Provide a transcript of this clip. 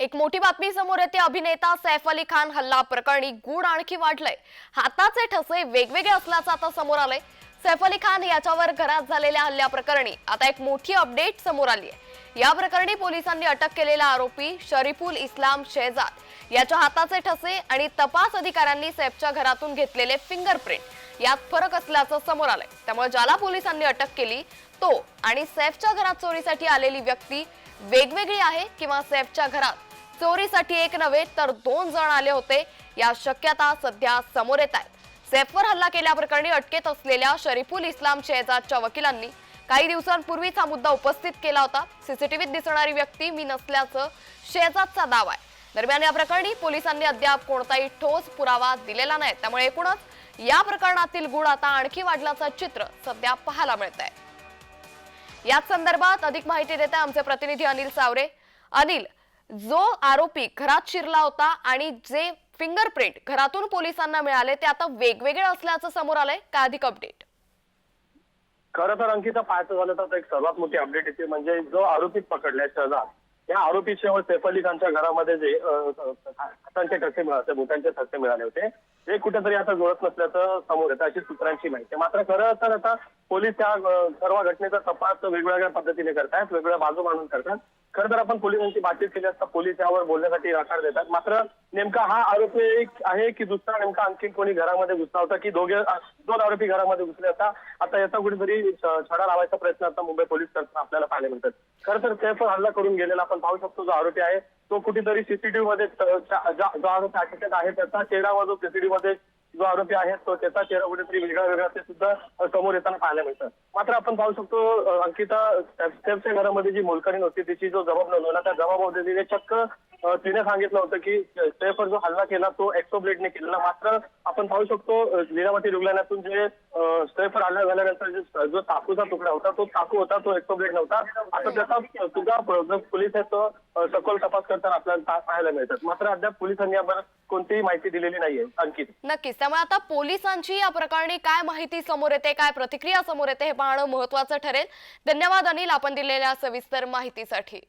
एक मोठी बातमी समोर येते. अभिनेता सैफ अली खान हल्ला प्रकरणी गुण आणखी वाढलंय. हाताचे ठसे वेगवेगळे असल्याचं आता समोर आलंय. सैफ अली खान याच्यावर घरात झालेल्या हल्ल्याप्रकरणी आता एक मोठी अपडेट समोर आली आहे या प्रकरणी पोलिसांनी अटक केलेला आरोपी शरीफुल इस्लाम शेजाद. याच्या हाताचे ठसे आणि तपास अधिकाऱ्यांनी सैफच्या घरातून घेतलेले फिंगरप्रिंट. यात फरक असल्याचं समोर आलंय. त्यामुळे ज्याला पोलिसांनी अटक केली तो आणि सैफच्या घरात चोरीसाठी आलेली व्यक्ती वेगवेगळी आहे किंवा सैफच्या घरात चोरीसाठी एक नव्हे तर दोन जण आले होते. या शक्यता सध्या समोर येत आहेत. सैफवर हल्ला केल्याप्रकरणी अटकेत असलेल्या शरीफुल इस्लाम शेहजादच्या वकिलांनी काही दिवसांपूर्वीच हा मुद्दा उपस्थित केला होता. सीसीटीव्हीत दिसणारी व्यक्ती मी नसल्याचं शेजादचा दावा आहे. दरम्यान या प्रकरणी पोलिसांनी अद्याप कोणताही ठोस पुरावा दिलेला नाही. त्यामुळे एकूणच या प्रकरणातील गुण आता आणखी वाढल्याचं चित्र सध्या पाहायला मिळत आहे याच संदर्भात अधिक माहिती देत आहे आमचे प्रतिनिधी अनिल सावरे. अनिल जो आरोपी घरात शिरला होता आणि जे फिंगरप्रिंट घरातून पोलिसांना मिळाले ते आता वेगवेगळे असल्याचं समोर आलंय. का अधिक अपडेट खरं तर अंकिता पाहायचं झालं तर एक सर्वात मोठी अपडेट येते. म्हणजे जो आरोपी पकडलाय शहजाद या आरोपीशिवाय सैफ अली खानच्या घरामध्ये जे हातांचे ठसे मिळाले बोटांचे ठसे मिळाले होते. ते कुठेतरी आता जुळत नसल्याचं समोर येतं अशी सूत्रांची माहिती मात्र खरं तर आता पोलीस त्या सर्व घटनेचा तपास वेगवेगळ्या पद्धतीने करतायत वेगवेगळ्या बाजू मांडून करतात. खर तर आपण पोलिसांची बातचीत केली असता पोलीस यावर बोलण्यासाठी नकार देतात. मात्र नेमका हा आरोपी एक आहे की दुसरा नेमका आणखी कोणी घरामध्ये घुसला होता की दोघे दोन आरोपी घरामध्ये घुसले होता? आता याचा कुठेतरी छडा लावायचा प्रयत्न आता मुंबई पोलीस करताना आपल्याला पाहायला मिळतात. खरं तर सैफवर हल्ला करून गेलेला आपण पाहू शकतो जो आरोपी आहे. तो कुठेतरी सीसीटीव्ही मध्ये जो आरोपी अटकेत आहे त्याचा चेहरा जो सीसीटीव्ही मध्ये जो आरोपी आहे तो त्याचा चेहरा कुठेतरी वेगळा वेगळा ते सुद्धा समोर येताना पाहायला मिळतं. मात्र आपण पाहू शकतो अंकिता घरामध्ये जी मोलकरीण होती तिची जो जबाब नोंदवला त्या जबाबामध्ये चक्क तिने सांगितलं होतं की सैफवर जो हल्ला केला तो एक्सोब्लेडने केलेला. मात्र आपण पाहू शकतो लीलावती रुग्णालयातून जे अ, सैफवर हल्ला झाल्यानंतर जे- जो चाकूचा तुकडा होता तो चाकू होता तो एक्सोब्लेड नव्हता. आता त्याचा सुद्धा पोलीस आहेत तो सखोल तपास करताना आपल्याला पाहायला मिळतात. मात्र अद्याप पोलिसांनी यावर कोणतीही माहिती दिलेली नाहीये अंकित. नक्कीच. त्यामुळे आता पोलिसांची या प्रकरणी काय माहिती समोर येते काय प्रतिक्रिया समोर येते हे पाहणं महत्वाचं ठरेल. धन्यवाद अनिल आपण दिलेल्या सविस्तर माहितीसाठी.